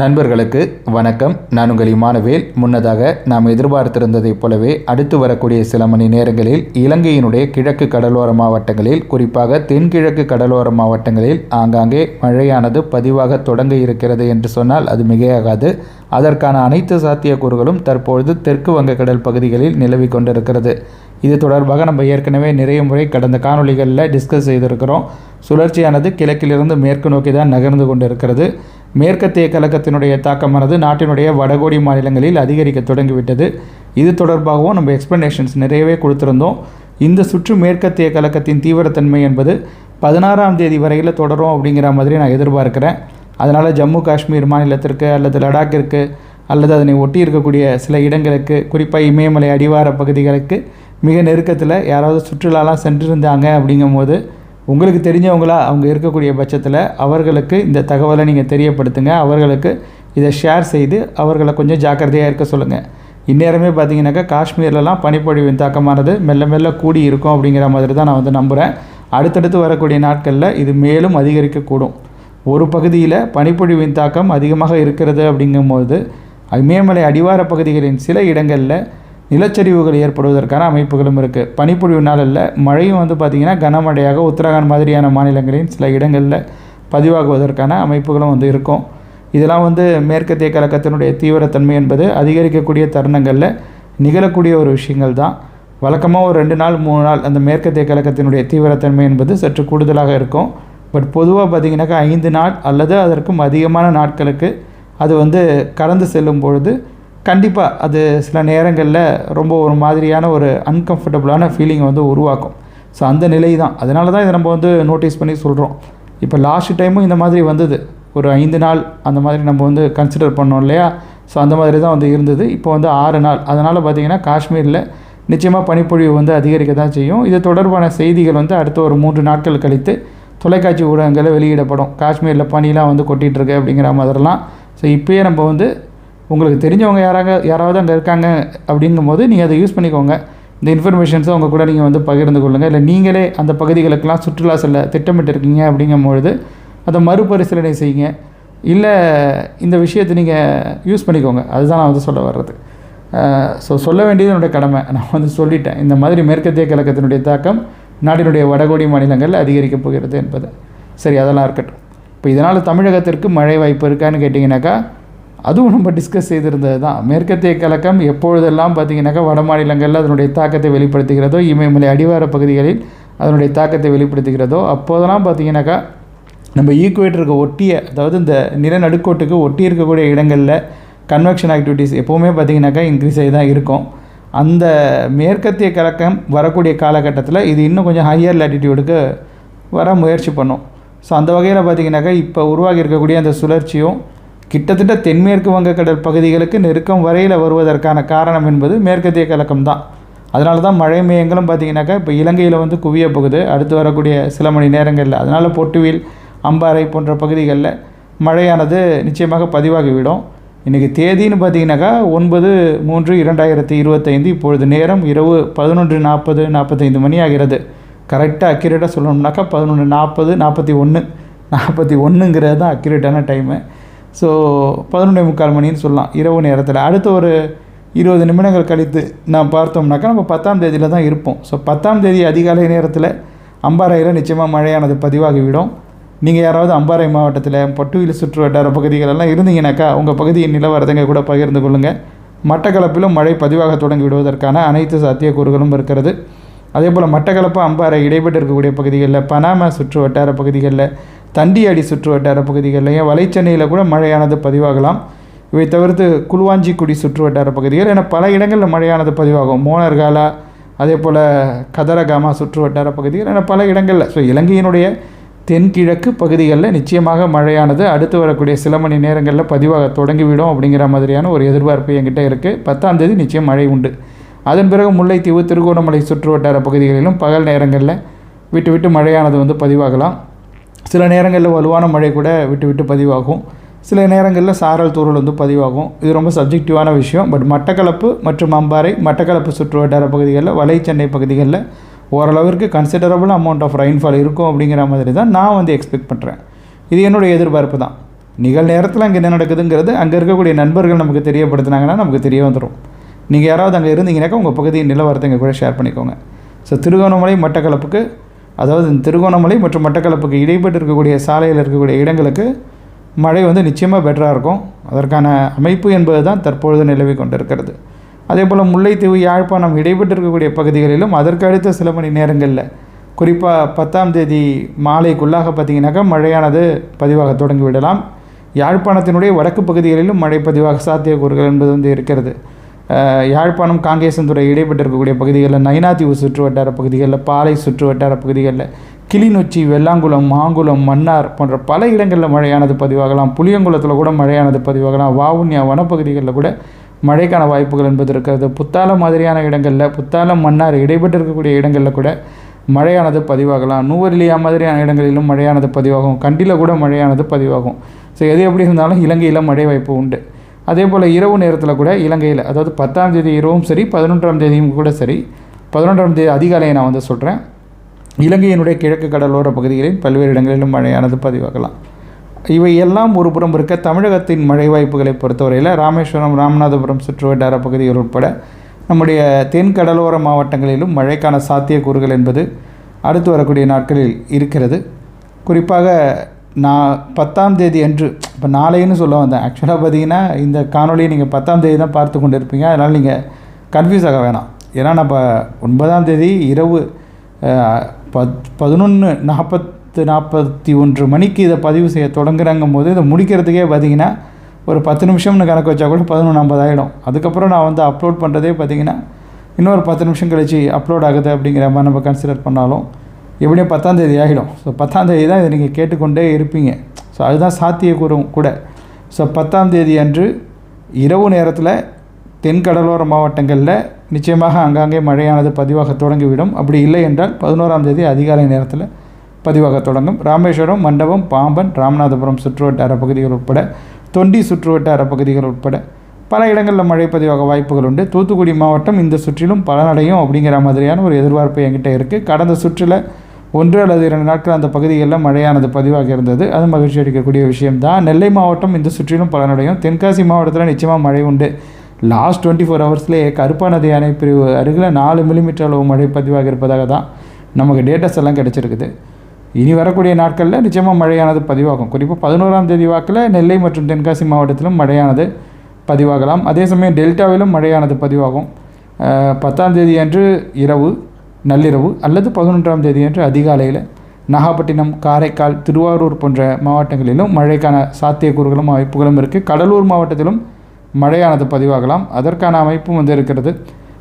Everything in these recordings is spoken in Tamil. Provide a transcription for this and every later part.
நண்பர்களுக்கு வணக்கம். நான் உங்கள் இமானுவேல். முன்னதாக நாம் எதிர்பார்த்திருந்ததைப் போலவே அடுத்து வரக்கூடிய சில மணி நேரங்களில் இலங்கையினுடைய கிழக்கு கடலோர மாவட்டங்களில் குறிப்பாக தென்கிழக்கு கடலோர மாவட்டங்களில் ஆங்காங்கே மழையானது பதிவாக தொடங்க இருக்கிறது என்று சொன்னால் அது மிகையாகாது. அதற்கான அனைத்து சாத்தியக்கூறுகளும் தற்பொழுது தெற்கு வங்கக்கடல் பகுதிகளில் நிலவி கொண்டிருக்கிறது. இது தொடர்பாக நம்ம ஏற்கனவே நிறைய முறை கடந்த காணொளிகளில் டிஸ்கஸ் செய்திருக்கிறோம். சுழற்சியானது கிழக்கிலிருந்து மேற்கு நோக்கி தான் நகர்ந்து கொண்டிருக்கிறது. மேற்கத்திய கழகத்தினுடைய தாக்கமானது நாட்டினுடைய வடகோடி மாநிலங்களில் அதிகரிக்க தொடங்கிவிட்டது. இது தொடர்பாகவும் நம்ம எக்ஸ்ப்ளனேஷன்ஸ் நிறையவே கொடுத்துருந்தோம். இந்த சுற்று மேற்கத்திய கழகத்தின் தீவிரத்தன்மை என்பது பதினாறாம் தேதி வரையில் தொடரும் அப்படிங்கிற மாதிரி நான் எதிர்பார்க்கிறேன். அதனால் ஜம்மு காஷ்மீர் மாநிலத்திற்கு அல்லது லடாக்கிற்கு அல்லது அதனை ஒட்டி இருக்கக்கூடிய சில இடங்களுக்கு குறிப்பாக இமயமலை அடிவார பகுதிகளுக்கு மிக நெருக்கத்தில் யாராவது சுற்றுலாலாம் சென்றிருந்தாங்க அப்படிங்கும்போது உங்களுக்கு தெரிஞ்சவங்களா அவங்க இருக்கக்கூடிய பட்சத்தில் அவர்களுக்கு இந்த தகவலை நீங்கள் தெரியப்படுத்துங்க. அவர்களுக்கு இதை ஷேர் செய்து அவர்களை கொஞ்சம் ஜாக்கிரதையாக இருக்க சொல்லுங்கள் இந்நேரமே பார்த்தீங்கன்னாக்கா காஷ்மீர்லலாம் பனிப்பொழிவின் தாக்கமானது மெல்ல மெல்ல கூடி இருக்கும் அப்படிங்கிற மாதிரி தான் நான் வந்து நம்புகிறேன் அடுத்தடுத்து வரக்கூடிய நாட்களில் இது மேலும் அதிகரிக்கக்கூடும். ஒரு பகுதியில் பனிப்பொழிவின் தாக்கம் அதிகமாக இருக்கிறது அப்படிங்கும்போது இமயமலை அடிவார பகுதிகளின் சில இடங்களில் நிலச்சரிவுகள் ஏற்படுவதற்கான அமைப்புகளும் இருக்குது பனிப்பொழிவு நாளில் மழையும் வந்து பார்த்திங்கன்னா கனமழையாக உத்தரகாண்ட் மாதிரியான மாநிலங்களின் சில இடங்களில் பதிவாகுவதற்கான அமைப்புகளும் வந்து இருக்கும். இதெல்லாம் வந்து மேற்கத்திய கழகத்தினுடைய தீவிரத்தன்மை என்பது அதிகரிக்கக்கூடிய தருணங்களில் நிகழக்கூடிய ஒரு விஷயங்கள் தான். வழக்கமாக ஒரு ரெண்டு நாள் மூணு நாள் அந்த மேற்கத்திய கழகத்தினுடைய தீவிரத்தன்மை என்பது சற்று கூடுதலாக இருக்கும். பட் பொதுவாக பார்த்திங்கனாக்கா ஐந்து நாள் அல்லது அதற்கும் அதிகமான நாட்களுக்கு அது வந்து கடந்து செல்லும் பொழுது கண்டிப்பாக அது சில நேரங்களில் ரொம்ப ஒரு மாதிரியான ஒரு அன்கம்ஃபர்டபுளான ஃபீலிங்கை வந்து உருவாக்கும். ஸோ அந்த நிலை தான் அதனால தான் இதை நம்ம வந்து நோட்டீஸ் பண்ணி சொல்கிறோம் இப்போ லாஸ்ட் டைமும் இந்த மாதிரி வந்தது. ஒரு ஐந்து நாள் அந்த மாதிரி நம்ம வந்து கன்சிடர் பண்ணோம் இல்லையா? ஸோ அந்த மாதிரி தான் வந்து இருந்தது. இப்போ வந்து ஆறு நாள். அதனால் பார்த்திங்கன்னா காஷ்மீரில் நிச்சயமாக பனிப்பொழிவு வந்து அதிகரிக்க தான் செய்யும். இது தொடர்பான செய்திகள் வந்து அடுத்த ஒரு மூன்று நாட்கள் கழித்து தொலைக்காட்சி ஊடகங்களில் வெளியிடப்படும். காஷ்மீரில் பனிலாம் வந்து கொட்டிகிட்ருக்கு அப்படிங்கிற மாதிரிலாம். ஸோ இப்போயே நம்ம வந்து உங்களுக்கு தெரிஞ்சவங்க யாராக யாராவது அங்கே இருக்காங்க அப்படிங்கும்போது நீங்கள் அதை யூஸ் பண்ணிக்கோங்க. இந்த இன்ஃபர்மேஷன்ஸை அவங்க கூட நீங்கள் வந்து பகிர்ந்து கொள்ளுங்கள் இல்லை நீங்களே அந்த பகுதிகளுக்கெல்லாம் சுற்றுலா செல்ல திட்டமிட்டிருக்கீங்க அப்படிங்கும்பொழுது அதை மறுபரிசீலனை செய்யுங்க. இல்லை இந்த விஷயத்தை நீங்கள் யூஸ் பண்ணிக்கோங்க. அதுதான் நான் வந்து சொல்ல வர்றது. ஸோ சொல்ல வேண்டியது என்னுடைய கடமை. நான் வந்து சொல்லிட்டேன். இந்த மாதிரி மேற்கத்திய கழகத்தினுடைய தாக்கம் நாட்டினுடைய வடகோடி மாநிலங்களில் அதிகரிக்கப் போகிறது என்பது. சரி அதெல்லாம் இருக்கட்டும். இப்போ இதனால் தமிழகத்திற்கு மழை வாய்ப்பு இருக்கான்னு கேட்டிங்கனாக்கா அதுவும் நம்ம டிஸ்கஸ் செய்திருந்தது தான். மேற்கத்திய கலக்கம் எப்பொழுதெல்லாம் பார்த்தீங்கன்னாக்கா வட மாநிலங்களில் அதனுடைய தாக்கத்தை வெளிப்படுத்துகிறதோ இமயமலை அடிவார பகுதிகளில் அதனுடைய தாக்கத்தை வெளிப்படுத்துகிறதோ அப்போதெல்லாம் பார்த்தீங்கன்னாக்கா நம்ம ஈக்குவேட்டருக்கு ஒட்டிய அதாவது இந்த நிலநடுக்கோட்டுக்கு ஒட்டி இருக்கக்கூடிய இடங்களில் கன்வெக்ஷன் ஆக்டிவிட்டீஸ் எப்போவுமே பார்த்தீங்கன்னாக்கா இன்க்ரீஸ் ஆகி தான் இருக்கும். அந்த மேற்கத்திய கலக்கம் வரக்கூடிய காலகட்டத்தில் இது இன்னும் கொஞ்சம் ஹையர் லேட்டிடியூடுக்கு வர முயற்சி பண்ணும். ஸோ அந்த வகையில் பார்த்திங்கனாக்கா இப்போ உருவாகி இருக்கக்கூடிய அந்த சுழற்சியும் கிட்டத்தட்ட தென்மேற்கு வங்கக்கடல் பகுதிகளுக்கு நெருக்கம் வரையில் வருவதற்கான காரணம் என்பது மேற்கத்திய கலக்கம் தான். அதனால தான் மழை மேயங்களும் பார்த்திங்கனாக்கா இப்போ இலங்கையில் வந்து குவிய போகுது. அடுத்து வரக்கூடிய சில மணி நேரங்களில். அதனால் பொட்டுவில் அம்பாறை போன்ற பகுதிகளில் மழையானது நிச்சயமாக பதிவாகிவிடும். இன்றைக்கி தேதின்னு பார்த்தீங்கன்னாக்கா ஒன்பது மூன்று இரண்டாயிரத்தி இருபத்தைந்து. இப்பொழுது நேரம் இரவு பதினொன்று நாற்பது நாற்பத்தைந்து மணி ஆகிறது. கரெக்டாக அக்யூரேட்டாக சொல்லணும்னாக்கா பதினொன்று நாற்பது நாற்பத்தி ஒன்று நாற்பத்தி ஒன்றுங்கிறது தான் அக்யூரேட்டான டைமு ஸோ பதினொன்றே முக்கால் மணின்னு சொல்லலாம் இரவு நேரத்தில். அடுத்த ஒரு இருபது நிமிடங்கள் கழித்து நான் பார்த்தோம்னாக்கா நம்ம பத்தாம் தேதியில் தான் இருப்போம். ஸோ பத்தாம் தேதி அதிகாலை நேரத்தில் அம்பாறையில் நிச்சயமாக மழையானது பதிவாகிவிடும். நீங்கள் யாராவது அம்பாறை மாவட்டத்தில் பட்டுவில் சுற்று வட்டார பகுதிகளெல்லாம் இருந்தீங்கனாக்கா உங்கள் பகுதியின் நிலவரத்தங்க கூட பகிர்ந்து கொள்ளுங்கள் மட்டக்களப்பிலும் மழை பதிவாக தொடங்கி விடுவதற்கான அனைத்து சாத்தியக்கூறுகளும் இருக்கிறது. அதே போல் மட்டக்களப்பு அம்பாறை இடைப்பட்டு இருக்கக்கூடிய பகுதிகளில் பனாமா சுற்று வட்டார பகுதிகளில் தண்டியாடி சுற்று வட்டார பகுதிகளில் வலைச்சென்னையில் கூட மழையானது பதிவாகலாம். இவை தவிர்த்து குழுவாஞ்சிக்குடி சுற்று வட்டார பகுதிகள் என பல இடங்களில் மழையானது பதிவாகும். மோனர்காலா அதே போல் கதரகாமா சுற்று வட்டார பகுதிகள் என பல இடங்களில். ஸோ இலங்கையினுடைய தென்கிழக்கு பகுதிகளில் நிச்சயமாக மழையானது அடுத்து வரக்கூடிய சில மணி நேரங்களில் பதிவாக தொடங்கிவிடும் அப்படிங்கிற மாதிரியான ஒரு எதிர்பார்ப்பு என்கிட்ட இருக்குது பத்தாம் தேதி நிச்சயம் மழை உண்டு. அதன் பிறகு முல்லைத்தீவு திருகோணமலை சுற்று வட்டார பகுதிகளிலும் பகல் நேரங்களில் விட்டு விட்டு மழையானது வந்து பதிவாகலாம். சில நேரங்களில் வலுவான மழை கூட விட்டு விட்டு பதிவாகும். சில நேரங்களில் சாரல் தூறல் வந்து பதிவாகும். இது ரொம்ப சப்ஜெக்டிவான விஷயம். பட் மட்டக்களப்பு மற்றும் அம்பாறை மட்டக்களப்பு சுற்று வட்டார பகுதிகளில் வலைச்சென்னை பகுதிகளில் ஓரளவிற்கு கன்சிடரபுள் அமௌண்ட் ஆஃப் ரெயின்ஃபால் இருக்கும் அப்படிங்கிற மாதிரி தான் நான் வந்து எக்ஸ்பெக்ட் பண்ணுறேன் இது என்னுடைய எதிர்பார்ப்பு தான். நிகழ் நேரத்தில் அங்கே என்ன நடக்குதுங்கிறது அங்கே இருக்கக்கூடிய நண்பர்கள் நமக்கு தெரியப்படுத்தினாங்கன்னா நமக்கு தெரிய வந்துடும் நீங்கள் யாராவது அங்கே இருந்தீங்கன்னாக்கா உங்கள் பகுதியின் நிலவரத்தை எங்கள் கூட ஷேர் பண்ணிக்கோங்க. ஸோ திருகோணமலை மட்டக்களப்புக்கு அதாவது இந்த திருகோணமலை மற்றும் மட்டக்களப்புக்கு இடைப்பட்டு இருக்கக்கூடிய சாலையில் இருக்கக்கூடிய இடங்களுக்கு மழை வந்து நிச்சயமாக பெட்டராக இருக்கும். அதற்கான அமைப்பு என்பது தான் தற்பொழுது நிலவி கொண்டிருக்கிறது. அதே போல் முல்லைத்தீவு யாழ்ப்பாணம் இடைப்பட்டு இருக்கக்கூடிய பகுதிகளிலும் அதற்கு அடுத்த சில மணி நேரங்களில் குறிப்பாக பத்தாம் தேதி மாலைக்குள்ளாக பார்த்தீங்கன்னாக்கா மழையானது பதிவாக தொடங்கி விடலாம். யாழ்ப்பாணத்தினுடைய வடக்கு பகுதிகளிலும் மழை பதிவாக சாத்தியக்கூறுகள் என்பது வந்து இருக்கிறது. யாழ்ப்பாணம் காங்கேசந்துறை இடைப்பட்டிருக்கக்கூடிய பகுதிகளில் நைனாத்தீவு சுற்று வட்டார பகுதிகளில் பாலை சுற்று வட்டார பகுதிகளில் கிளிநொச்சி வெள்ளாங்குளம் மாங்குளம் மன்னார் போன்ற பல இடங்களில் மழையானது பதிவாகலாம். புளியங்குளத்தில் கூட மழையானது பதிவாகலாம். வாவுன்யா வனப்பகுதிகளில் கூட மழைக்கான வாய்ப்புகள் என்பது இருக்கிறது. புத்தாலம் மாதிரியான இடங்களில் புத்தாலம் மன்னார் இடைப்பட்டு இருக்கக்கூடிய இடங்களில் கூட மழையானது பதிவாகலாம். நூவரிலியா மாதிரியான இடங்களிலும் மழையானது பதிவாகும். கண்டியில் கூட மழையானது பதிவாகும். ஸோ எது எப்படி இருந்தாலும் இலங்கையில் மழை வாய்ப்பு உண்டு. அதே போல் இரவு நேரத்தில் கூட இலங்கையில் அதாவது பத்தாம் தேதி இரவும் சரி பதினொன்றாம் தேதியும் கூட சரி பதினொன்றாம் தேதி அதிகாலையை நான் வந்து சொல்கிறேன் இலங்கையினுடைய கிழக்கு கடலோர பகுதிகளில் பல்வேறு இடங்களிலும் மழையானது பதிவாகலாம். இவை எல்லாம் ஒரு புறம் இருக்க தமிழகத்தின் மழை வாய்ப்புகளை பொறுத்தவரையில் ராமேஸ்வரம் ராமநாதபுரம் சுற்றுவட்டார பகுதிகள் உட்பட நம்முடைய தென் கடலோர மாவட்டங்களிலும் மழைக்கான சாத்தியக்கூறுகள் என்பது அடுத்து வரக்கூடிய நாட்களில் இருக்கிறது. குறிப்பாக நான் பத்தாம் தேதி அன்று இப்போ நாளைன்னு சொல்ல வந்தேன். ஆக்சுவலாக பார்த்தீங்கன்னா இந்த காணொலியை நீங்கள் பத்தாம் தேதி தான் பார்த்து கொண்டு இருப்பீங்க அதனால் நீங்கள் கன்ஃபியூஸ் ஆக வேணாம். ஏன்னா நம்ம ஒன்பதாம் தேதி இரவு பத் பதினொன்று நாற்பத்து நாற்பத்தி ஒன்று மணிக்கு இதை பதிவு செய்ய தொடங்குறாங்கும் போது இதை முடிக்கிறதுக்கே பார்த்தீங்கன்னா ஒரு பத்து நிமிஷம்னு கணக்கு வச்சா கூட பதினொன்று ஐம்பது ஆகிடும் அதுக்கப்புறம் நான் வந்து அப்லோட் பண்ணுறதே பார்த்தீங்கன்னா இன்னொரு பத்து நிமிஷம் கழித்து அப்லோட் ஆகுது அப்படிங்கிற மாதிரி நம்ம கன்சிடர் பண்ணாலும் எப்படியும் பத்தாந்தேதி ஆகிடும். ஸோ பத்தாந்தேதி தான் இதை நீங்கள் கேட்டுக்கொண்டே இருப்பீங்க. ஸோ அதுதான் சாத்தியக்கூறும் கூட. ஸோ பத்தாம் தேதி அன்று இரவு நேரத்தில் தென்கடலோர மாவட்டங்களில் நிச்சயமாக அங்காங்கே மழையானது பதிவாக தொடங்கிவிடும். அப்படி இல்லை என்றால் பதினோராம் தேதி அதிகாலை நேரத்தில் பதிவாக தொடங்கும். ராமேஸ்வரம் மண்டபம் பாம்பன் ராமநாதபுரம் சுற்றுவட்டார பகுதிகள் உட்பட தொண்டி சுற்றுவட்டார பகுதிகள் உட்பட பல இடங்களில் மழை பதிவாக வாய்ப்புகள் உண்டு. தூத்துக்குடி மாவட்டம் இந்த சுற்றிலும் பலனடையும் அப்படிங்கிற மாதிரியான ஒரு எதிர்பார்ப்பு என்கிட்ட இருக்குது கடந்த சுற்றில் ஒன்று அல்லது இரண்டு நாட்கள் அந்த பகுதிகளில் மழையானது பதிவாக இருந்தது. அது மகிழ்ச்சி அளிக்கக்கூடிய விஷயம்தான். நெல்லை மாவட்டம் இந்த சுற்றிலும் பலனடையும். தென்காசி மாவட்டத்தில் நிச்சயமாக மழை உண்டு. லாஸ்ட் டுவெண்ட்டி ஃபோர் ஹவர்ஸ்லேயே கருப்பா நதி அணை பிரிவு அருகில் நாலு மில்லிமீட்டர் அளவு மழை பதிவாக இருப்பதாக தான் நமக்கு டேட்டாஸ் எல்லாம் கிடச்சிருக்குது. இனி வரக்கூடிய நாட்களில் நிச்சயமாக மழையானது பதிவாகும். குறிப்பாக பதினோராம் தேதி வாக்கில் நெல்லை மற்றும் தென்காசி மாவட்டத்திலும் மழையானது பதிவாகலாம். அதே சமயம் டெல்டாவிலும் மழையானது பதிவாகும். பத்தாம் தேதி அன்று இரவு நள்ளிரவு அல்லது பதினொன்றாம் தேதி அன்று அதிகாலையில் நாகப்பட்டினம் காரைக்கால் திருவாரூர் போன்ற மாவட்டங்களிலும் மழைக்கான சாத்தியக்கூறுகளும் வாய்ப்புகளும் இருக்குது கடலூர் மாவட்டத்திலும் மழையானது பதிவாகலாம். அதற்கான அமைப்பும் வந்து இருக்கிறது.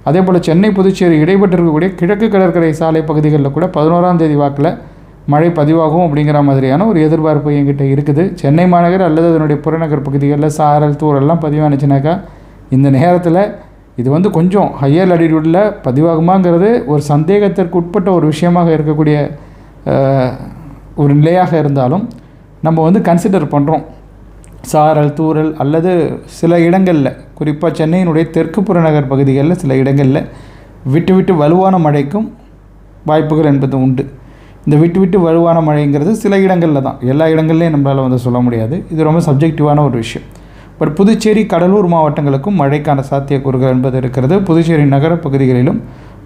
அதே போல் சென்னை புதுச்சேரி இடைப்பட்டிருக்கக்கூடிய கிழக்கு கடற்கரை சாலை பகுதிகளில் கூட பதினோராம் தேதி வாக்கில் மழை பதிவாகும் அப்படிங்கிற மாதிரியான ஒரு எதிர்பார்ப்பு என்கிட்ட இருக்குது. சென்னை மாநகர் அல்லது அதனுடைய புறநகர் பகுதிகளில் சாரல் தூரெல்லாம் பதிவானுச்சுனாக்கா இந்த நேரத்தில் இது வந்து கொஞ்சம் ஹையர் அடிடியூடில் பதிவாகுமாங்கிறது ஒரு சந்தேகத்திற்கு உட்பட்ட ஒரு விஷயமாக இருக்கக்கூடிய ஒரு நிலையாக இருந்தாலும் நம்ம வந்து கன்சிடர் பண்ணுறோம் சாரல் தூறல் அல்லது சில இடங்களில் குறிப்பாக சென்னையினுடைய தெற்கு புறநகர் பகுதிகளில் சில இடங்களில் விட்டு விட்டு வலுவான மழைக்கும் வாய்ப்புகள் என்பது உண்டு. இந்த விட்டு விட்டு வலுவான மழைங்கிறது சில இடங்களில் தான். எல்லா இடங்கள்லையும் நம்மளால் வந்து சொல்ல முடியாது. இது ரொம்ப சப்ஜெக்டிவான ஒரு விஷயம். பட் புதுச்சேரி கடலூர் மாவட்டங்களுக்கும் மழைக்கான சாத்தியக்கூறுகள் என்பது இருக்கிறது. புதுச்சேரி நகர பகுதிகளிலும்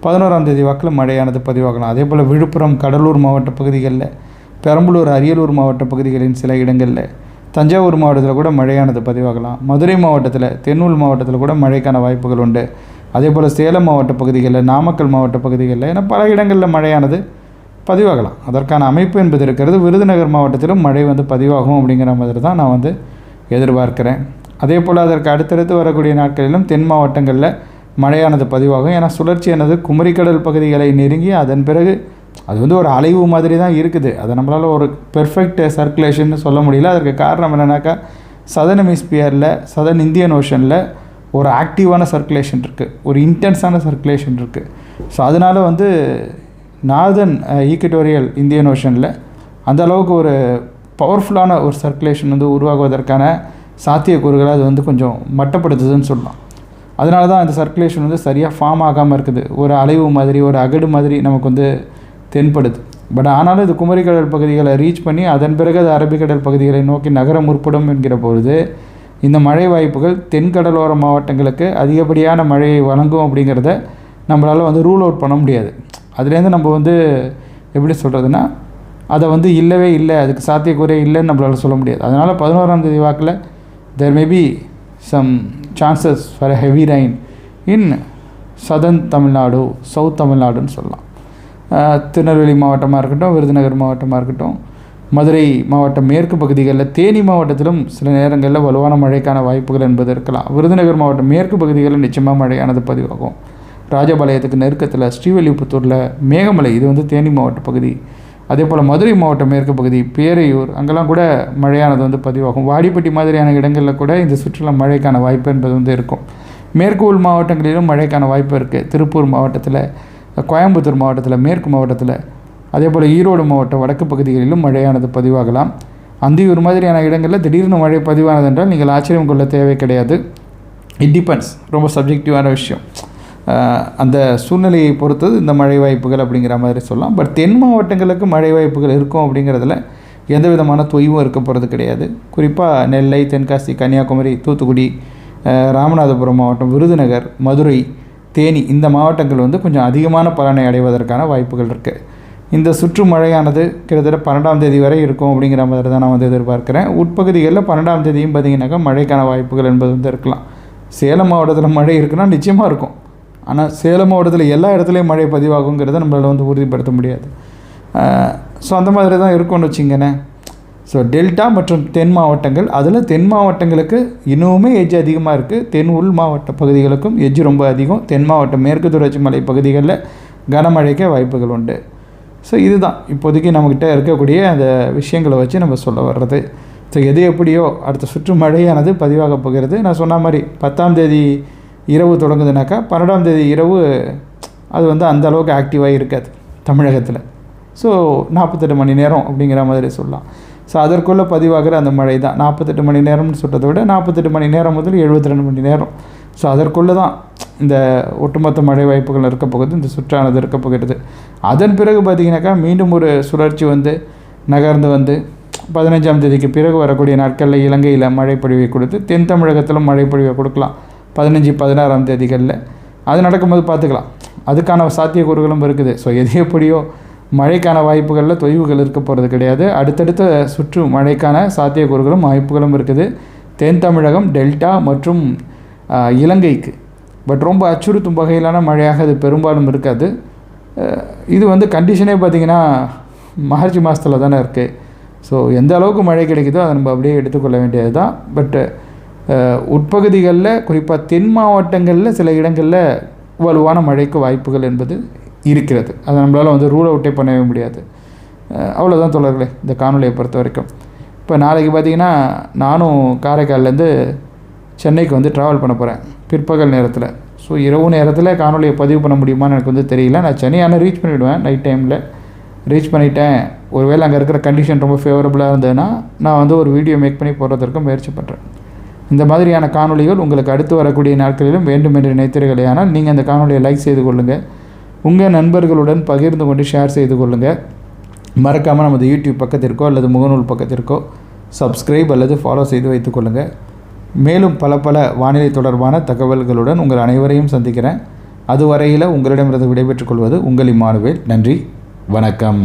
பதினோராம் தேதி வாக்கில் மழையானது பதிவாகலாம். அதே போல் விழுப்புரம் கடலூர் மாவட்ட பகுதிகளில் பெரம்பலூர் அரியலூர் மாவட்ட பகுதிகளின் சில இடங்களில் தஞ்சாவூர் மாவட்டத்தில் கூட மழையானது பதிவாகலாம். மதுரை மாவட்டத்தில் தென்னூர் மாவட்டத்தில் கூட மழைக்கான வாய்ப்புகள் உண்டு. அதே போல் சேலம் மாவட்ட பகுதிகளில் நாமக்கல் மாவட்ட பகுதிகளில் என பல இடங்களில் மழையானது பதிவாகலாம். அதற்கான அமைப்பு என்பது இருக்கிறது. விருதுநகர் மாவட்டத்திலும் மழை வந்து பதிவாகும் அப்படிங்கிற மாதிரி தான் நான் வந்து எதிர்பார்க்கிறேன். அதே போல் அதற்கு அடுத்தடுத்து வரக்கூடிய நாட்களிலும் தென் மாவட்டங்களில் மழையானது பதிவாகும். ஏன்னா சுழற்சியானது குமரிக்கடல் பகுதிகளை நெருங்கி அதன் பிறகு அது வந்து ஒரு அலைவு மாதிரி தான் இருக்குது. அதை நம்மளால் ஒரு பெர்ஃபெக்ட் சர்க்குலேஷன் சொல்ல முடியல. அதற்கு காரணம் என்னென்னாக்கா சதன் ஹெமிஸ்பியரில் சதன் இந்தியன் ஓஷனில் ஒரு ஆக்டிவான சர்க்குலேஷன் இருக்குது ஒரு இன்டென்ஸான சர்க்குலேஷன் இருக்குது ஸோ அதனால் வந்து நார்தன் ஈக்குட்டோரியல் இந்தியன் ஓஷனில் அந்த அளவுக்கு ஒரு பவர்ஃபுல்லான ஒரு சர்க்குலேஷன் வந்து உருவாகுவதற்கான சாத்தியக்கூறுகளை அது வந்து கொஞ்சம் மட்டப்படுத்துதுன்னு சொல்லலாம். அதனால தான் அந்த சர்க்குலேஷன் வந்து சரியாக ஃபார்ம் ஆகாமல் இருக்குது. ஒரு அலைவு மாதிரி ஒரு அகடு மாதிரி நமக்கு வந்து தென்படுது. பட் ஆனாலும் இது குமரிக்கடல் பகுதிகளை ரீச் பண்ணி அதன் பிறகு அது அரபிக்கடல் பகுதிகளை நோக்கி நகர முற்படும் என்கிற பொழுது இந்த மழை வாய்ப்புகள் தென்கடலோர மாவட்டங்களுக்கு அதிகப்படியான மழையை வழங்கும் அப்படிங்கிறத நம்மளால் வந்து ரூல் அவுட் பண்ண முடியாது. அதுலேருந்து நம்ம வந்து எப்படி சொல்கிறதுனா அதை வந்து இல்லவே இல்லை அதுக்கு சாத்தியக்கூறே இல்லைன்னு நம்மளால் சொல்ல முடியாது. அதனால் பதினோராம் தேதி வாக்கில் there may be some chances for heavy rain in southern Tamil Nadu south தமிழ்நாடுன்னு சொல்லலாம். திருநெல்வேலி மாவட்டமாக இருக்கட்டும் விருதுநகர் மாவட்டமாக இருக்கட்டும் மதுரை மாவட்டம் மேற்கு பகுதிகளில் தேனி மாவட்டத்திலும் சில நேரங்களில் வலுவான மழைக்கான வாய்ப்புகள் என்பது இருக்கலாம். விருதுநகர் மாவட்டம் மேற்கு பகுதிகளில் நிச்சயமாக மழையானது பதிவாகும். ராஜபாளையத்துக்கு நெருக்கத்தில் ஸ்ரீவில்லிபுத்தூரில் மேகமலை இது வந்து தேனி மாவட்ட பகுதி. அதே போல் மதுரை மாவட்டம் மேற்கு பகுதி பேரையூர் அங்கெல்லாம் கூட மழையானது வந்து பதிவாகும். வாடிப்பட்டி மாதிரியான இடங்களில் கூட இந்த சுற்றுலா மழைக்கான வாய்ப்பு என்பது வந்து இருக்கும். மேற்கு உள் மாவட்டங்களிலும் மழைக்கான வாய்ப்பு இருக்குது திருப்பூர் மாவட்டத்தில் கோயம்புத்தூர் மாவட்டத்தில் மேற்கு மாவட்டத்தில். அதே போல் ஈரோடு மாவட்ட வடக்கு பகுதிகளிலும் மழையானது பதிவாகலாம். அந்தியூர் மாதிரியான இடங்களில் திடீர்னு மழை பதிவானது என்றால் நீங்கள் ஆச்சரியம் கொள்ள தேவை கிடையாது. இட் டிபெண்ட்ஸ் ரொம்ப சப்ஜெக்டிவான விஷயம். அந்த சூழ்நிலையை பொறுத்தது இந்த மழை வாய்ப்புகள் அப்படிங்கிற மாதிரி சொல்லலாம். பட் தென் மாவட்டங்களுக்கு மழை வாய்ப்புகள் இருக்கும் அப்படிங்கிறதுல எந்த விதமான தொய்வும் இருக்க போகிறது கிடையாது. குறிப்பாக நெல்லை தென்காசி கன்னியாகுமரி தூத்துக்குடி ராமநாதபுரம் மாவட்டம் விருதுநகர் மதுரை தேனி இந்த மாவட்டங்கள் வந்து கொஞ்சம் அதிகமான பலனை அடைவதற்கான வாய்ப்புகள் இருக்குது இந்த சுற்று மழையானது கிட்டத்தட்ட பன்னெண்டாம் தேதி வரை இருக்கும் அப்படிங்கிற மாதிரி தான் நான் வந்து எதிர்பார்க்குறேன். உட்பகுதிகளில் பன்னெண்டாம் தேதியும் பார்த்தீங்கன்னாக்கா மழைக்கான வாய்ப்புகள் என்பது வந்து இருக்கலாம். சேலம் மாவட்டத்தில் மழை இருக்குன்னா நிச்சயமாக இருக்கும். ஆனால் சேலம் மாவட்டத்தில் எல்லா இடத்துலையும் மழை பதிவாகுங்கிறத நம்மளால் வந்து உறுதிப்படுத்த முடியாது. ஸோ அந்த மாதிரி தான் இருக்கும்னு வச்சிங்கண்ணே ஸோ டெல்டா மற்றும் தென் மாவட்டங்கள் அதில் தென் மாவட்டங்களுக்கு இன்னுமே எஜ்ஜு அதிகமாக இருக்குது தென் உள் மாவட்ட பகுதிகளுக்கும் எஜ்ஜு ரொம்ப அதிகம். தென் மாவட்டம் மேற்கு தொடர்ச்சி மலை பகுதிகளில் கனமழைக்க வாய்ப்புகள் உண்டு. ஸோ இதுதான். இப்போதைக்கு நம்மக்கிட்ட இருக்கக்கூடிய அந்த விஷயங்களை வச்சு நம்ம சொல்ல வர்றது. ஸோ எது எப்படியோ அடுத்த சுற்று மழையானது பதிவாக போகிறது. நான் சொன்ன மாதிரி பத்தாம் தேதி இரவு தொடங்குதுனாக்கா பன்னெண்டாம் தேதி இரவு அது வந்து அந்த அளவுக்கு ஆக்டிவாக இருக்காது தமிழகத்தில். ஸோ நாற்பத்தெட்டு மணி நேரம் அப்படிங்கிற மாதிரி சொல்லலாம். ஸோ அதற்குள்ளே பதிவாகிற அந்த மழை தான். நாற்பத்தெட்டு மணி நேரம்னு சொல்கிறத விட நாற்பத்தெட்டு மணி நேரம் முதல் எழுபத்தி ரெண்டு மணி நேரம். ஸோ அதற்குள்ளே தான் இந்த ஒட்டுமொத்த மழை வாய்ப்புகள் இருக்க போகுது இந்த சுற்றானது இருக்க போகிறது. அதன் பிறகு பார்த்திங்கனாக்கா மீண்டும் ஒரு சுழற்சி வந்து நகர்ந்து வந்து பதினஞ்சாம் தேதிக்கு பிறகு வரக்கூடிய நாட்களில் இலங்கையில் மழைப்பொழிவை கொடுத்து தென் தமிழகத்திலும் மழைப்பொழிவை கொடுக்கலாம். பதினஞ்சு பதினாறாம் தேதிகளில். அது நடக்கும்போது பார்த்துக்கலாம். அதுக்கான சாத்தியக்கூறுகளும் இருக்குது. ஸோ எது எப்படியோ மழைக்கான வாய்ப்புகளில் தொய்வுகள் இருக்க போகிறது கிடையாது. அடுத்தடுத்த சுற்று மழைக்கான சாத்தியக்கூறுகளும் வாய்ப்புகளும் இருக்குது. தென் தமிழகம் டெல்டா மற்றும் இலங்கைக்கு. பட் ரொம்ப அச்சுறுத்தும் வகையிலான மழையாக அது பெரும்பாலும் இருக்காது. இது வந்து கண்டிஷனே பார்த்திங்கன்னா மார்ச் மாதத்தில் தானே இருக்குது ஸோ எந்த அளவுக்கு மழை கிடைக்குதோ அதை நம்ம அப்படியே எடுத்துக்கொள்ள வேண்டியது தான் பட்டு உட்பகுதிகளில் குறிப்பாக தென் மாவட்டங்களில் சில இடங்களில் வலுவான மழைக்கு வாய்ப்புகள் என்பது இருக்கிறது. அதை நம்மளால் வந்து ரூல் அவுட்டே பண்ணவே முடியாது. அவ்வளோதான் தொடர்களே இந்த காணொலியை பொறுத்த வரைக்கும். இப்போ நாளைக்கு பார்த்தீங்கன்னா நானும் காரைக்கால்லேருந்து சென்னைக்கு வந்து ட்ராவல் பண்ண போகிறேன் பிற்பகல் நேரத்தில். ஸோ இரவு நேரத்தில் காணொலியை பதிவு பண்ண முடியுமான்னு எனக்கு வந்து தெரியல. நான் சென்னை ஆனால் ரீச் பண்ணிவிடுவேன் நைட் டைமில் ரீச் பண்ணிட்டேன். ஒருவேளை அங்கே இருக்கிற கண்டிஷன் ரொம்ப ஃபேவரபுளாக இருந்ததுன்னா நான் வந்து ஒரு வீடியோ மேக் பண்ணி போடுறதற்கு முயற்சி பண்ணுறேன் இந்த மாதிரியான காணொளிகள் உங்களுக்கு அடுத்து வரக்கூடிய நாட்களிலும் வேண்டும் என்று நினைத்தீர்களே ஆனால் நீங்கள் அந்த காணொலியை லைக் செய்து கொள்ளுங்கள் உங்கள் நண்பர்களுடன் பகிர்ந்து கொண்டு ஷேர் செய்து கொள்ளுங்கள் மறக்காமல் நமது யூடியூப் பக்கத்திற்கோ அல்லது முகநூல் பக்கத்திற்கோ சப்ஸ்கிரைப் அல்லது ஃபாலோ செய்து வைத்துக்கொள்ளுங்கள் மேலும் பல பல வானிலை தொடர்பான தகவல்களுடன் உங்கள் அனைவரையும் சந்திக்கிறேன். அதுவரையில் உங்களிடமிருந்து விடைபெற்றுக் கொள்வது உங்கள் இம்மானுவேல். நன்றி வணக்கம்.